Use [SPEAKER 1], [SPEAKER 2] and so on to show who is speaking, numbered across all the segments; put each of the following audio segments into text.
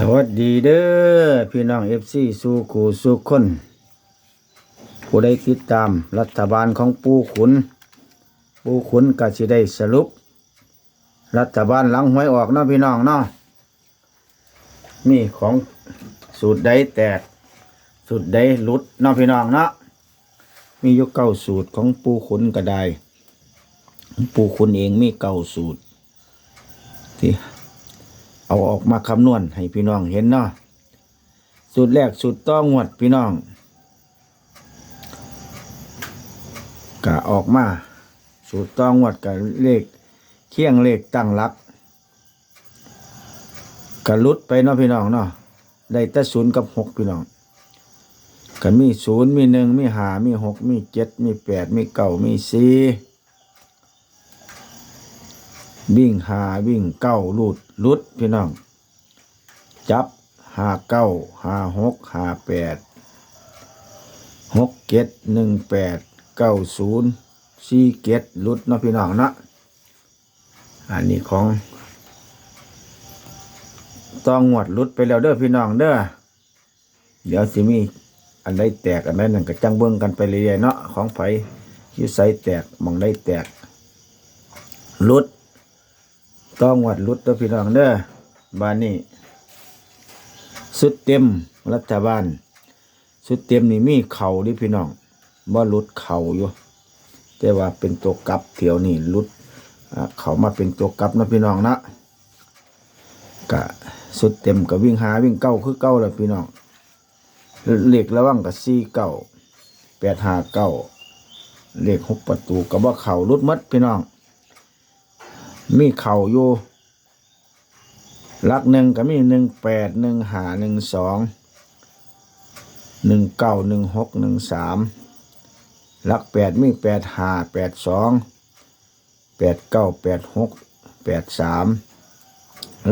[SPEAKER 1] สวัสดีเด้อพี่น้องเอฟซีสู่กูสู่คนผู้ได้ติดตามรัฐบาลของปูขุน ปูขุนก็สิได้สรุป รัฐบาลหลังหวยออกเนาะพี่น้องเนาะมีของสูตรใดแตก สูตรใดหลุดเนาะพี่น้องเนาะมียกเก้าสูตรของปูขุนก็ได้ปูขุนเองมีเก้าสูตรที่ เอาออกมาคำนวณให้พี่น้องเห็นเนาะสูตรแรกสูตรต้องวดพี่น้องกะออกมา สูตรต้องวดกับเลขเคียงเลขตั้งลักกะลุดไปเนาะพี่น้องเนาะได้แต่ศูนย์กับหกพี่น้องก็มีศูนย์มีหนึ่งมีหามีหกมีเจ็ดมีแปดมีเก้ามีสี่ วิ่งหาวิ่งเก้าลูดลุดพี่น้อง จับหาเก้าหาหกหาแปดหกเจ็ดหนึ่งแปดเก้าศูนย์สี่เจ็ดลุดเนาะพี่น้องเนาะอันนี้ของต้องงวดลุดไปแล้วเด้อพี่น้องเด้อเดี๋ยวสิมีอันใดแตกอันใดนั่นก็จังเบิ่งกันไปเรื่อยๆเนาะของไผอยูไซแตกมองได้แตกลุด ต้องวัดลุดเด้อพี่น้องเด้อบานนี้สุดเต็มรัฐบาลสุดเต็มนี่มีเข่าดิพี่น้องบ่ลุดเข่าอยู่แต่ว่าเป็นตัวกลับเที่ยวนี่ลุดเขามาเป็นตัวกลับนะพี่น้องนะกะสุดเต็มกับวิ่งหาวิ่งเก้าคือเก้าแหละพี่น้องเหลขระวังกับสี่เก้าแปดหาเก้าเหลขหกประตูกับว่าเข่าลุดมัดพี่น้อง มีเข่าอยู่ลักหนึ่งก็มีหนึ่งแปดหนึ่งหาหนึ่งสองหนึ่งเก้าหนึ่งหกหนึ่งสามลักแปดมีแปดหาแปดสองแปดเก้าแปดหกแปดสาม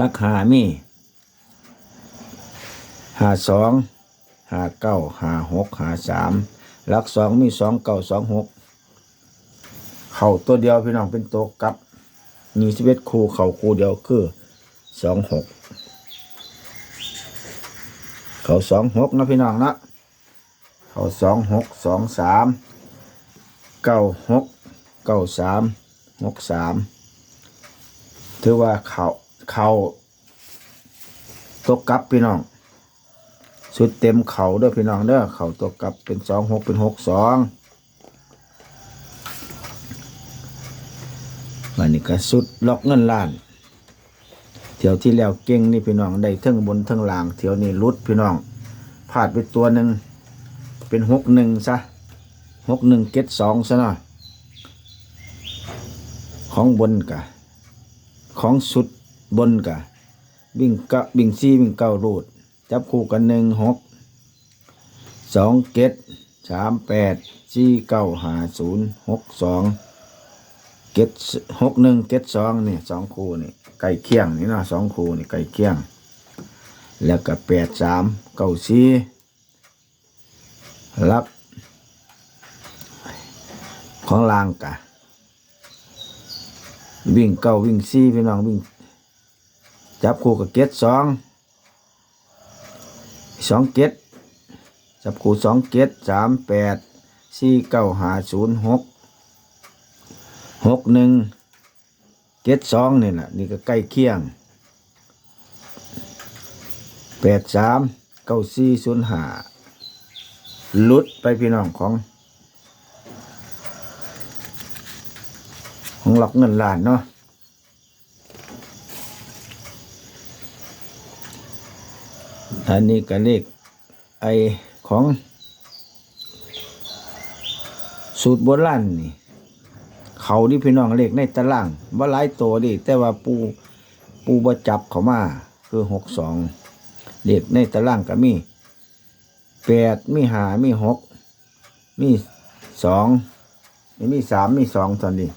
[SPEAKER 1] ลักหามีหาสองหาเก้าหาหกหาสามลักสองมีสองเก้าสองหกเข่าตัวเดียวพี่น้องเป็นตัวกับ มีสิบเอ็ดคู่เขาคู่เดียวคือสองหกเขาสองหกนะพี่น้องนะเขาสองหกสองสามเก้าหกเก้าสามหกสามถือว่าเขาเขาตกกลับพี่น้อง สุดเต็มเขาเด้อพี่น้องเด้อเขาตกกลับเป็นสองหกเป็นหกสอง วันนี้ก็สุดล็อกเงินล้านเที่ยวที่แล้วเก่งนี่พี่น้องได้ทั้งบนทั้งล่างเที่ยวนี้รุดพี่น้องพลาดไปตัวหนึ่งเป็นหกหนึ่งซะหกหนึ่งเก็ดสองซะหน่อยของบนกะ ของสุดบนกะวิ่งกะวิ่งซี่วิ่งเก้ารูด จับคู่กันหนึ่งหกสองเก็ดสามแปดสี่เก้าหาศูนย์หกสอง เก็ดหกหนึ่งเก็ดสองนี่สองคู่นี่ไก่เคียงนี่เนาะสองคู่นี่ไก่เคียง แล้วก็แปดสามเก้าสี่รับ ของลางกะ วิ่งเก้าวิ่งสี่พี่น้องวิ่ง จับคู่กับเก็ดสองสองเก็ดจับคู่สองเก็ดสามแปดสี่เก้าหาศูนย์หก หกหนึ่งเจ็ดสองนี่แหละนี่ก็ใกล้เคียงแปดสามเก้าสี่ศูนย์ห้าลุดไปพี่น้องของ ของหลักเงินล้านเนาะอันนี้ก็เลขไอของสูตรโบราณนี่ เขาที่พี่น้องเลขในตารางว่าหลายตัวดิแต่ว่าปูปูบจับเขามา คือหกสองเลขในตารางก็มีแปดมีหามีหกมีสองมีสามมีสองตอนนี้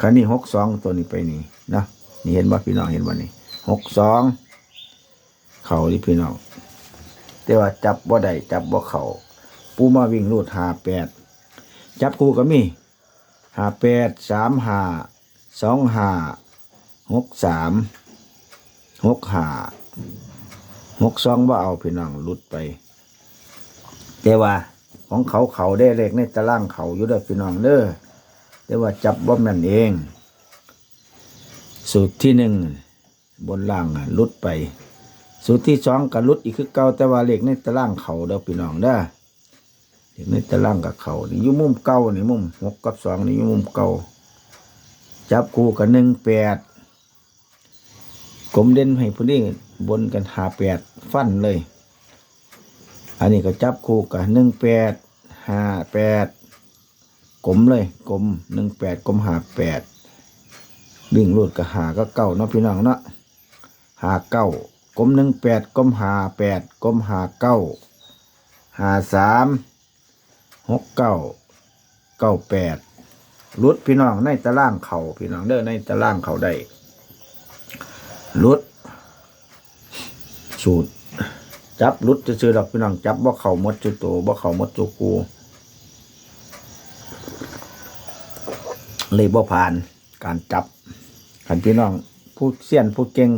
[SPEAKER 1] คันนี้หกสองตัวนี้ไปนี่นะนี่เห็นว่าพี่น้องเห็นว่านี่หกสองเขาที่พี่น้องแต่ว่าจับบ่ได้จับบ่เขาปูมาวิ่งรูดหาแปดจับคู่ก็มี ห้าแปดสามห้าสองห้าหกสามหกห้าหกสองว่าเอาพี่น้องหลุดไปแต่ว่าของเขาเขาได้เลขในตารางเขาอยู่เด้อพี่น้องเด้อแต่ว่าจับบ่แม่นเอง สูตรที่หนึ่งบนล่างลุดไป สูตรที่สองก็ลุดอีกคือเก่าแต่ว่าเลขในตารางเขาเด้อพี่น้องเด้อ เลขในตารางกับเขานี่ยู่มุมเก่านี่มุมหกกับสองนี่ยู่มุมเก่าจับคู่กับหนึ่งแปดกลมเด่นให้ผู้นี้บนกันหาแปดฟันเลย อันนี้ก็จับคู่กับหนึ่งแปดห้าแปดกลมเลยกลมหนึ่งแปดกลมหาแปดวิ่งรูดกับหาก็เก้าเนาะพี่น้องเนาะหาเก้ากลมหนึ่งแปดกลมหาแปดกลมหาเก้าหาสาม หกเก้าเก้าแปดรุดพี่น้องในตารางเขาพี่น้องเด้อในตารางเขาได้รุด สูตร จับรุดจะซื้อดอกพี่น้องจับบ่เข่าหมดจุโตบ่เข่าหมดจุกูเลยบ่ผ่านการจับขันพี่น้องผู้เสียนผู้เก่ง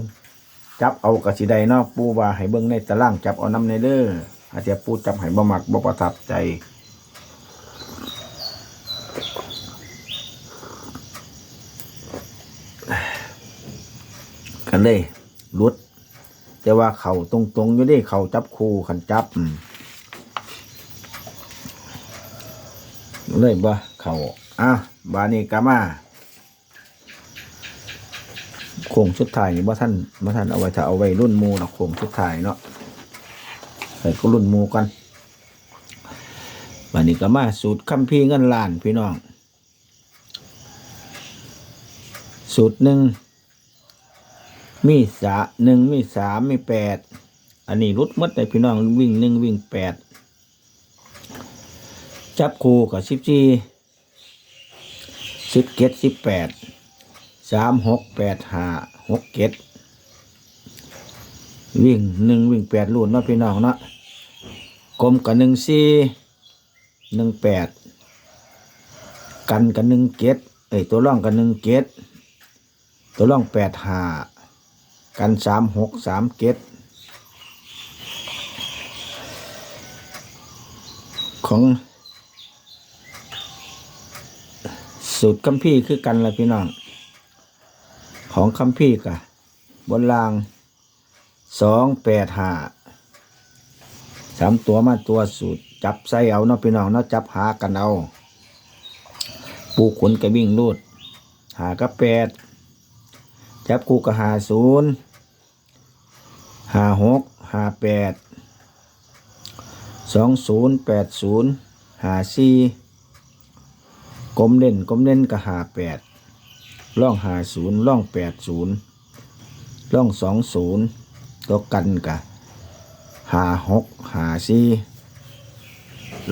[SPEAKER 1] จับเอากระสีใดเนาะปูว่าให้เบิ่งในตารางจับเอาน้ำในเด้ออาจจะปูจับให้บ่หมักบ่ประทับใจ กันเลยรุด แต่ว่าเขาตรงๆอยู่ดิเขาจับคู่ขันจับเลยบ่เขาอะบานีกามาโค้งชุดถ่ายนี่บ่ท่านบ่ท่านเอาไว้ถ้าเอาไว้รุ่นมูนะโค้งชุดถ่ายเนาะใส่ก็รุ่นมูกันบานี้กามาสูตรคัมภีร์เงินล้านพี่น้อง สูตรหนึ่ง มีสาหนึ่งมีสามมีแปดอันนี้รุดหมดเลยพี่น้องวิ่งหนึ่งวิ่งแปดจับคู่กับสิบสี่สิบเกตสิบแปดสามหกแปดห้าหกเกตวิ่งหนึ่งวิ่งแปดลูดเนาะพี่น้องเนาะกลมกับหนึ่งสี่หนึ่งแปดกันกับหนึ่งเกตเอ้ยตัวร่องกับหนึ่งเกตตัวร่องแปดห้า กันสามหกสามเกตของสูตรคัมภีร์คือกันละพี่น้อง ของคัมภีร์กะ บนรางสองแปดห้าสามตัวมาตัวสูตร จับใส่เอาเนาะพี่น้องเนาะจับหากันเอา ปูขนกระวิ่งรูด หากระแปด จับคู่กับหาศูนย์หาหกหาแปดสองศูนย์แปดศูนย์หาสี่กลมเล่นกลมเล่นกับหาแปดล่องหาศูนย์ล่องแปดศูนย์ล่องสองศูนย์ตัวกันกับหาหกหาสี่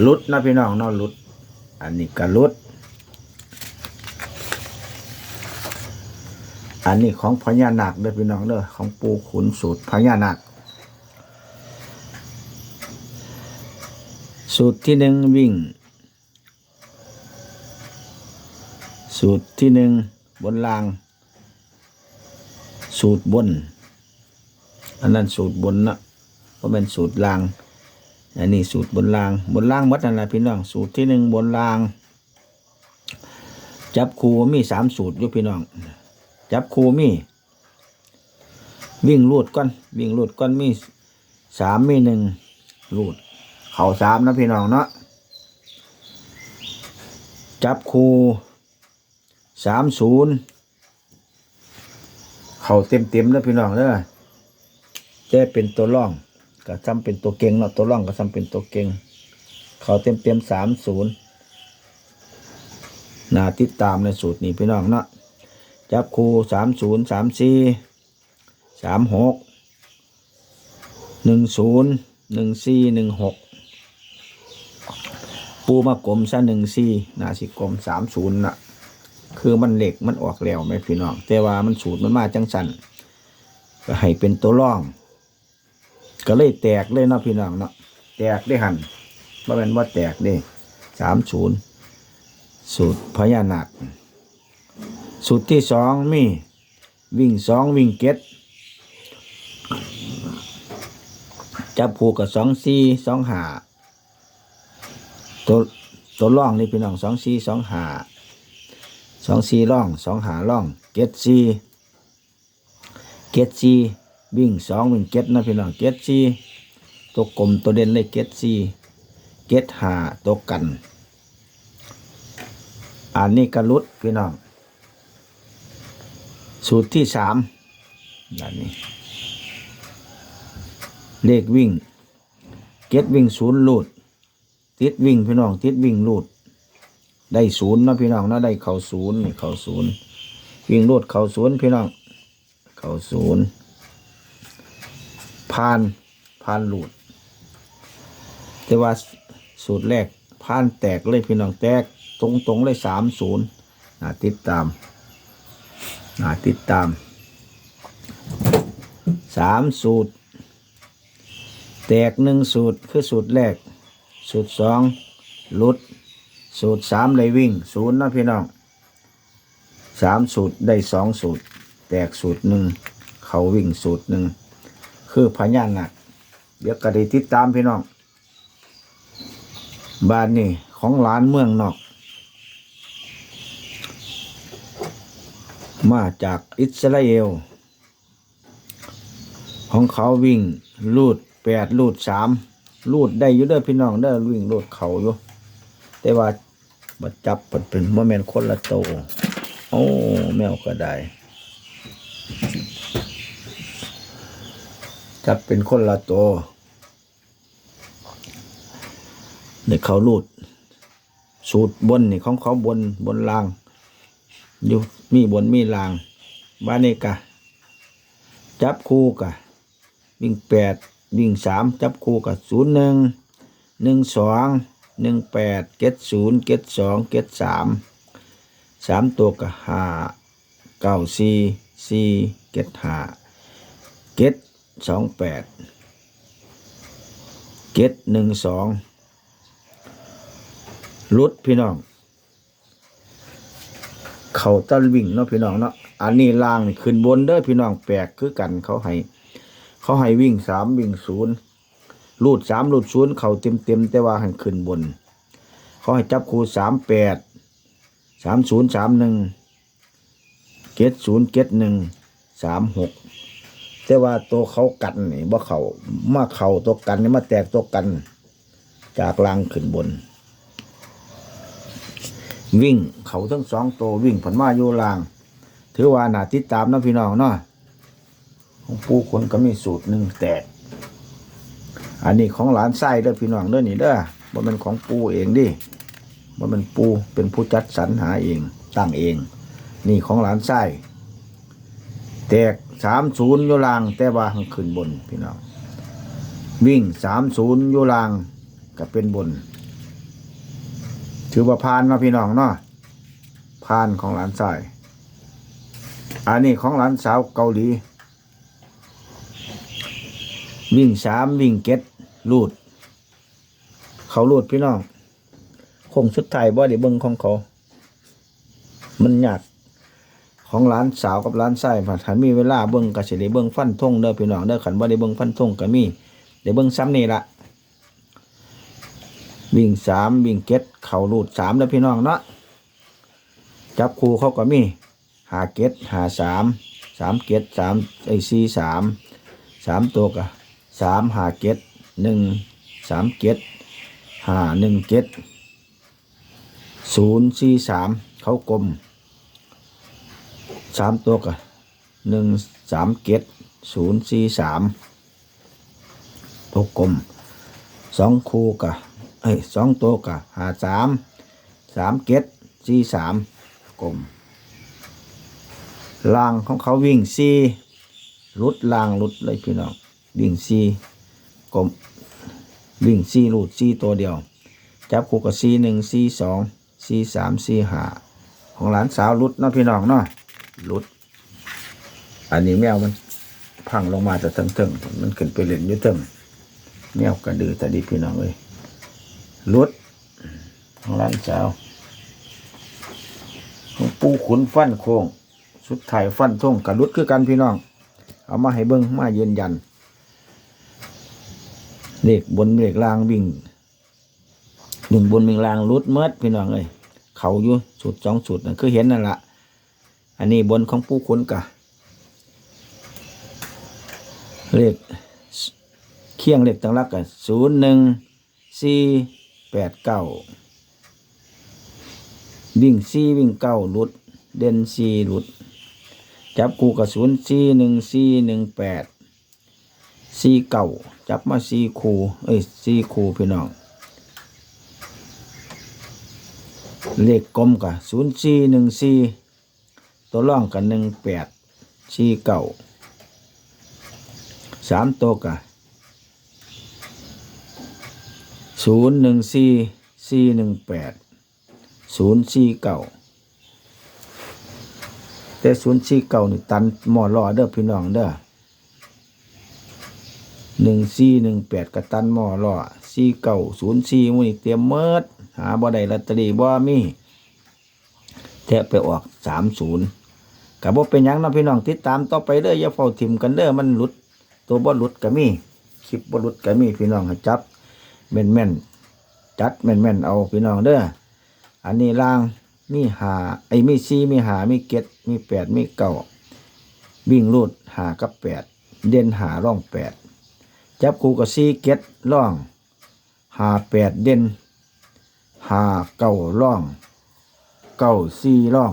[SPEAKER 1] ลุดนะพี่น้องเนาะลุด อันนี้ก็ลุด อันนี้ของพญานาคเด้อพี่น้องเด้อของปูขุนสูตรพญานาคสูตรที่หนึ่งวิ่ง สูตรที่หนึ่งบนลาง สูตรบน อันนั้นสูตรบนนะเพราะเป็นสูตรลาง อันนี้สูตรบนลาง บนลางมัดนั่นแหละพี่น้อง สูตรที่หนึ่งบนลาง จับคูมีสามสูตรอยู่พี่น้อง จับคูมีวิ่งลูดก้อนวิ่งลูดก้อนมีสามมีหนึ่งลูด เข่าสามนะพี่น้องเนาะจับคูสามศูนย์เข่าเต็มเต็มนะพี่น้องเด้อแจ้เป็นตัวร่องก็จำเป็นตัวเก่งเนาะตัวร่องก็จำเป็นตัวเก่งเข่าเต็มเต็มสามศูนย์นาติดตามในสูตรนี้พี่น้องเนาะ จับคู่สามศูนย์สามสี่สามหกหนึ่งศูนย์หนึ่งสี่หนึ่งหกปูมากลมซะหนึ่งสี่นาสิกลมสามศูนย์น่ะ คือมันเหล็กมันออกแล้วไหมพี่น้อง แต่ว่ามันสูตรมันมาจังสันก็ให้เป็นตัวร่อง ก็เลยแตกเลยเนาะพี่น้องเนาะแตกได้หันว่าเป็นว่าแตกเด้สามศูนย์สูตรพญานาค สูตรที่สองมีวิ่งสองวิ่งเก็ตจับผูกกับสองสี่สองหาตัวตัวร่องนี่พี่น้องสองสี่สองหาสองสี่ร่องสองหาร่องเก็ดสี่เก็ดสี่วิ่งสองวิ่งเก็ดนะพี่น้องเก็ดสี่ตัวกลมตัวเด่นเลยเก็ดสี่เก็ดหาตัวกัน อันนี้กระลุดพี่น้อง สูตรที่สามด้านนี้ เลขวิ่ง เก็ตวิ่งศูนย์ลูด ติดวิ่งพี่น้องติดวิ่งลูด ได้ศูนย์นะพี่น้องนะได้เข่าศูนย์นี่เข่าศูนย์วิ่งลูดเข่าศูนย์พี่น้อง เข่าศูนย์ผ่านผ่านลูด แต่ว่าสูตรแรกผ่านแตกเลยพี่น้องแตก ตรงๆเลยสามศูนย์ติดตาม ติดตามสามสูตร แตกหนึ่งสูตรคือสูตรแรก สูตรสองลุด สูตรสามได้วิ่งศูนย์นะพี่น้องสามสูตรได้สองสูตร แตกสูตรหนึ่งเขาวิ่งสูตรหนึ่งคือพญานาคเดี๋ยวก็ได้ติดตามพี่น้องบ้านนี่ของหลานเมืองนอก มาจากอิสราเอล ของเขาวิ่งลูดแปดลูดสามลูดได้อยู่เด้อพี่น้องเด้อวิ่งลูดเขาอยู่แต่ว่าบัดจับมันเป็นโมเมนคนละโตโอ้แมวก็ได้ จับเป็นคนละโตเด็กเขาลูด สูตรบนนี่ของเขาบนบนล่าง อยู่มีบนมีลางบ้านนี้กะ จับคู่กะ วิ่งแปดวิ่งสามจับคู่กับศูนย์หนึ่งหนึ่งสองหนึ่งแปดเก็ดศูนย์เก็ดสองเก็ดสามสามตัวกับห้าเก้าสี่สี่เก็ดห้าเก็ดสองแปดเก็ดหนึ่งสองลุดพี่น้อง เขาตะวิ่งเนาะพี่น้องเนาะอันนี้ล่างนี่ขึ้นบนเด้อพี่น้องแปลกคือกันเขาให้เขาให้วิ่งสามวิ่งศูนย์ลูดสามลูดศูนย์เขาเต็มเต็มแต่ว่าให้ขึ้นบน เขาให้จับคู่สามแปดสามศูนย์สามหนึ่งเกตศูนย์เกตหนึ่งสามหกแต่ว่าตัวเขากันนี่บ่เขามาเขาตัวกันนี่มาแตกตัวกัน จากล่างขึ้นบน วิ่งเขาทั้งสองตัววิ่งผลมาอยู่ล่าง ถือว่านาติดตามนะพี่น้องเนาะของปูคนก็มีสูตรหนึ่งแตก อันนี้ของหลานไส้เด้อพี่น้องเด้อนี่เด้อบ่เป็นของปูเองดิบ่เป็นปูเป็นผู้จัดสรรหาเองตั้งเอง นี่ของหลานไส้แตกสามศูนย์โยลาง แต่ว่าขึ้นบนพี่น้องวิ่งสามศูนย์โยลางก็เป็นบน ถือว่าพานมาพี่น้องเนาะพานของหลานไส้อันนี้ของหลานสาวเกาหลี วิ่งสามวิ่งเก็ดลูด เขาลูดพี่น้องคงสุดท้ายบ่ได้เบิ่งของเขา มันยากของร้านสาวกับร้านไส้ผัดขันมีเวลาเบิ่งก็สิได้เบิ่งฟันทงเด้อพี่น้องเด้อขันบ่ได้เบิ่งฟันทงก็มีได้เบิ่งซ้ำนี่ละ วิ่งสามวิ่งเก็ดเขาลูดสามเด้อพี่น้องเนาะจับคู่เขาก็มีหาเก็ดหาสามสามเก็ดสามไอซีสามสามตัวกะสามหาเก็ดหนึ่งสามเก็ดหาหนึ่งเก็ดศูนย์สี่สามเขากลมสามตัวกะหนึ่งสามเก็ดศูนย์สี่สามตัวกลมสองคู่กะ เอ้ยสองตัวกะหาสามสามเก็ดสี่สามกลมล่างของเขาวิ่งสี่รุดลางรุดเลยพี่น้องวิ่งซีกลมวิ่งซีรูดซีตัวเดียว จับคู่กับซีหนึ่งซีสองซีสามซีห้าของหลานสาวรุดเนาะพี่น้องเนาะรุด อันนี้แมวมันพังลงมาจากเทิงๆมันขึ้นไปเล่นอยู่เทิงแมวกระดือแต่ดีพี่น้องเลย รุดของหลานสาวของปูขุนฟันโค้งสุดท้ายฟันท่งกระลุดคือกันพี่น้อง เอามาให้เบิ้งมายืนยันเลขบนเลขล่างวิ่งหนึ่งบนหนึ่งล่างรุดเมิดพี่น้องเอ้ยเขาอยู่สุดสองสุดนั่นคือเห็นนั่นละอันนี้บนของผู้คุณกะเลขเคียงเลขต่างลักกันศูนย์หนึ่งสี่ แปดเก้าวิ่งสี่วิ่งเก้าหลุด เด่นสี่หลุด จับกูกับศูนย์สี่หนึ่งสี่หนึ่งแปดสี่เก้าจับมาสี่คูเอ้ยสี่คูพี่น้อง เลขกลมกับศูนย์สี่หนึ่งสี่ตัวร่องกับหนึ่งแปดสี่เก้าสามตัวกับ ศูนย์หนึ่งสี่สี่หนึ่งแปดศูนย์สี่เก้าแต่ศูนย์สี่เก้านี่ตันหมอรอเด้อพี่น้องเด้อหนึ่งสี่หนึ่งแปดกตันหมอรอสี่เก้าศูนย์สี่มูนี่เตรียมเมิดหาบ่ได้ลอตเตอรี่บ่มีแทะไปออกสามศูนย์กับบ่เป็นยังเนาะพี่น้องติดตามต่อไปเด้ออย่าเฝ้าถิ่มกันเด้อมันหลุด ตัวบ่หลุดก็มีคลิปบ่หลุดก็มีพี่น้องจับ แม่นแม่นๆจัดแม่นแม่นๆเอาพี่น้องเด้ออันนี้ล่างมีหาไอ้มีซีมีหามีเก็ดมีแปดมีเก้าวิ่งรูดหากับแปดเด่นหาร่องแปดจับคูกับซีเก็ดร่องหาแปดเด่นหาเก้าร่องเก้าซีร่อง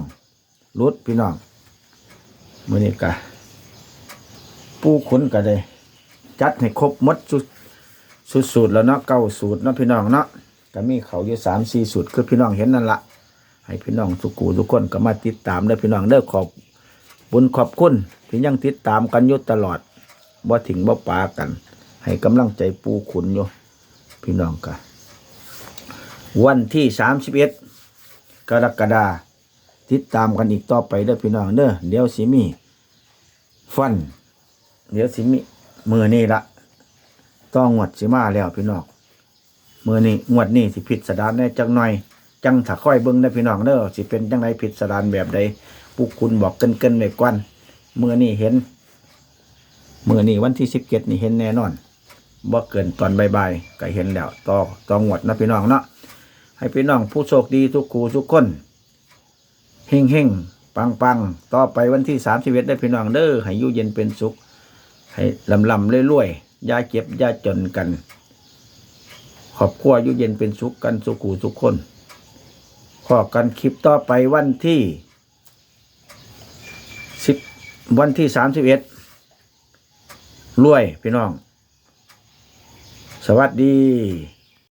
[SPEAKER 1] รุดพี่น้องมื่อนี้กะปูขนก็ได้จัดให้ครบมดสุด สุดสูตรแล้วเนาะเก้าสูตรเนาะพี่น้องเนาะก็มีเขาอยู่สามสี่สูตรคือพี่น้องเห็นนั่นละให้พี่น้องสุกูทุกคนก็มาติดตามเด้พี่น้องเด้อขอบบุญขอบคุณที่ยังติดตามกันอยู่ตลอดบ่ถึงบ่ปากัน ให้กำลังใจปูขุนอยู่พี่น้องกันวันที่สามสิบเอ็ดกรกฎาติดตามกันอีกต่อไปเด้อพี่น้องเด้อเดี๋ยวสิมี ฟัน เดี๋ยวสิมีมือนี่ละ ต้องงวดสิมาแล้วพี่น้องเมื่อนี้งวดนี้สิผิดสดานแน่จักหน่อย จังถ้าค่อยเบิ่งได้พี่น้องเด้อสิเป็นจังไดผิดสดานแบบใดปุกคุณบอกเกินเกินไว้ก่อนเมื่อนี้เห็นเมื่อนี้วันที่สิบเจ็ดนี่เห็นแน่นอนบ่เกินตอนบ่ายๆก็เห็นแล้วต่อต่องวดนะพี่น้องเนาะให้พี่น้องผู้โชคดีทุกคู่ทุกคนเฮงเฮงปังปังต่อไปวันที่สามสิบเอ็ดได้พี่น้องเด้อให้อยู่เย็นเป็นสุข ให้ลำลำๆรวยๆ อย่าเจ็บอย่าจนกัน ขอบครัวอยู่เย็นเป็นสุขกันสุขูทุกคนขอกันคลิปต่อไปวันที่สิบวันที่สามสิบเอ็ดรวยพี่น้อง สวัสดี